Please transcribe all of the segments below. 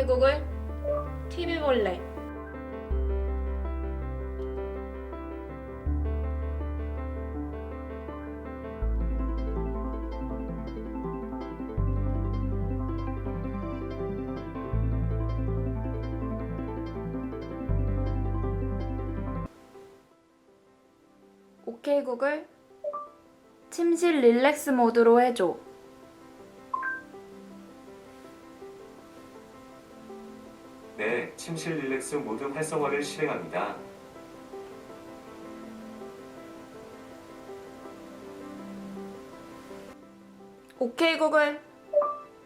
구글 TV 볼래. 오케이 구글. 침실 릴렉스 모드로 해줘 네, 침실 릴렉스 모드 활성화를 실행합니다. 오케이 구글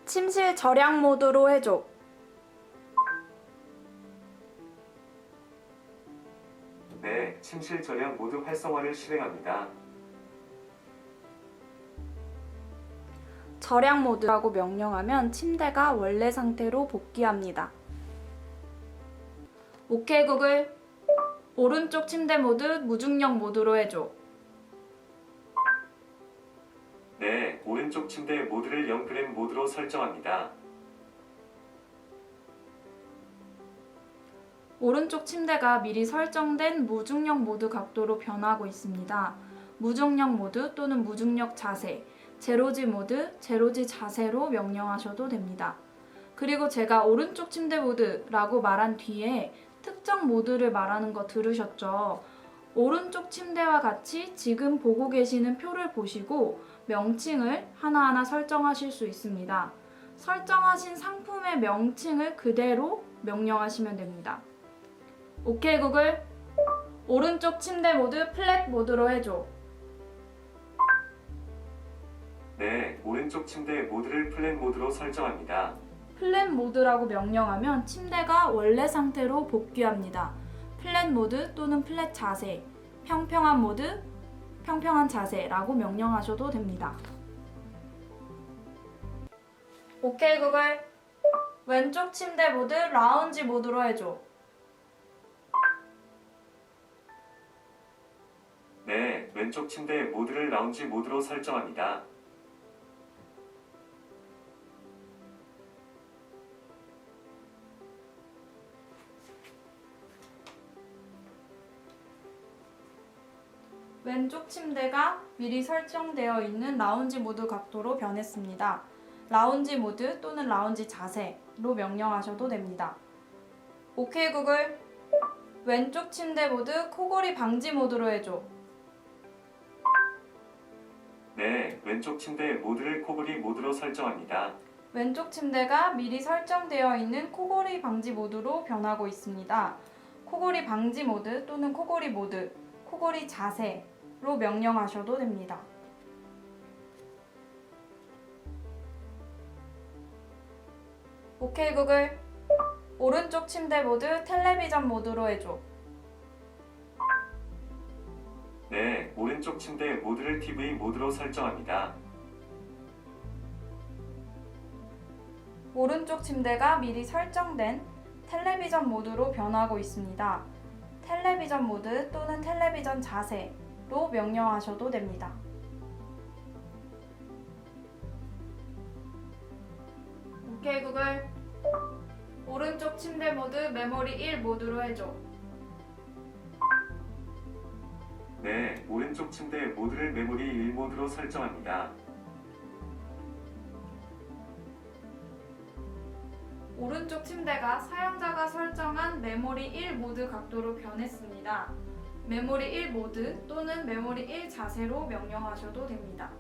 침실 절약 모드로 해줘 네, 침실 절약 모드 활성화를 실행합니다. 절약 모드라고 명령하면 침대가 원래 상태로 복귀합니다. 오케이 구글 오른쪽 침대 모드 무중력 모드로 해줘 네, 오른쪽 침대 모드를 0g 모드로 설정합니다. 오른쪽 침대가 미리 설정된 무중력 모드 각도로 변하고 있습니다. 무중력 모드 또는 무중력 자세, 제로지 모드, 제로지 자세로 명령하셔도 됩니다. 그리고 제가 오른쪽 침대 모드라고 말한 뒤에 특정 모드를 말하는 거 들으셨죠? 오른쪽 침대와 같이 지금 보고 계시는 표를 보시고 명칭을 하나하나 설정하실 수 있습니다. 설정하신 상품의 명칭을 그대로 명령하시면 됩니다. 오케이 구글 오른쪽 침대 모드 플랫 모드로 해줘 네, 오른쪽 침대 모드를 플랫 모드로 설정합니다. 플랫 모드라고 명령하면 침대가 원래 상태로 복귀합니다. 플랫 모드 또는 플랫 자세 평평한 모드 평평한 자세라고 명령하셔도 됩니다. 오케이 구글. 왼쪽 침대 모드 라운지 모드로 해줘. 네, 왼쪽 침대 모드를 라운지 모드로 설정합니다. 왼쪽 침대가 미리 설정되어 있는 라운지 모드 각도로 변했습니다. 라운지 모드 또는 라운지 자세로 명령하셔도 됩니다. 오케이 구글 왼쪽 침대 모드 코골이 방지 모드로 해줘. 네, 왼쪽 침대 모드를 코골이 모드로 설정합니다. 왼쪽 침대가 미리 설정되어 있는 코골이 방지 모드로 변하고 있습니다. 코골이 방지 모드 또는 코골이 모드, 코골이 자세 로 명령하셔도 됩니다. 오케이 구글 오른쪽 침대 모드 텔레비전 모드로 해줘. 네, 오른쪽 침대 모드를 TV 모드로 설정합니다. 오른쪽 침대가 미리 설정된 텔레비전 모드로 변하고 있습니다. 텔레비전 모드 또는 텔레비전 자세 로 명령하셔도 됩니다. 오케이 구글 오른쪽 침대 모드 메모리 1 모드로 해줘. 네, 오른쪽 침대 모드를 메모리 1 모드로 설정합니다. 오른쪽 침대가 사용자가 설정한 메모리 1 모드 각도로 변했습니다. 메모리 1 모드 또는 메모리 1 자세로 명령하셔도 됩니다.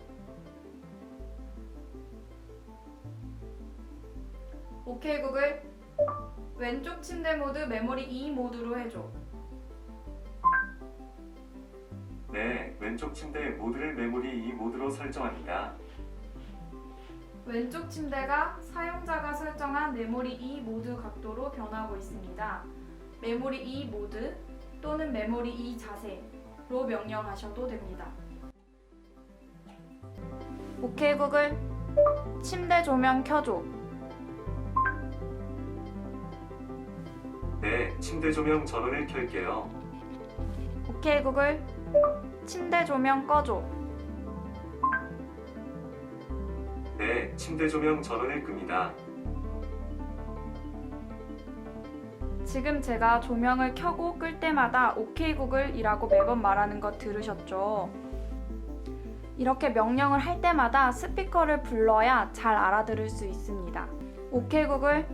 오케이 구글 왼쪽 침대 모드 메모리 2 모드로 해줘. 네, 왼쪽 침대 모드를 메모리 2 모드로 설정합니다. 왼쪽 침대가 사용자가 설정한 메모리 2 모드 각도로 변하고 있습니다. 메모리 2 모드 또는 메모리 2 자세로 명령하셔도 됩니다. 오케이 구글 침대 조명 켜줘. 네, 침대 조명 전원을 켤게요. 오케이 구글 침대 조명 꺼줘. 네, 침대 조명 전원을 끕니다. 지금 제가 조명을 켜고 끌 때마다 오케이 구글이라고 매번 말하는 거 들으셨죠? 이렇게 명령을 할 때마다 스피커를 불러야 잘 알아들을 수 있습니다. 오케이 구글,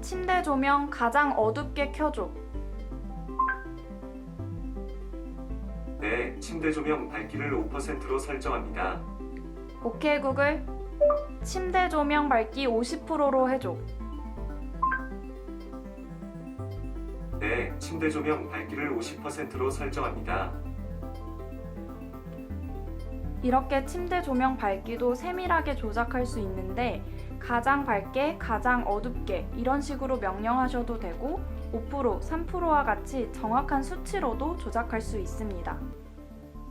침대 조명 가장 어둡게 켜줘. 네, 침대 조명 밝기를 5%로 설정합니다. 오케이 구글, 침대 조명 밝기 50%로 해줘. 네, 침대 조명 밝기를 50%로 설정합니다. 이렇게 침대 조명 밝기도 세밀하게 조작할 수 있는데 가장 밝게, 가장 어둡게 이런 식으로 명령하셔도 되고 5%, 3%와 같이 정확한 수치로도 조작할 수 있습니다.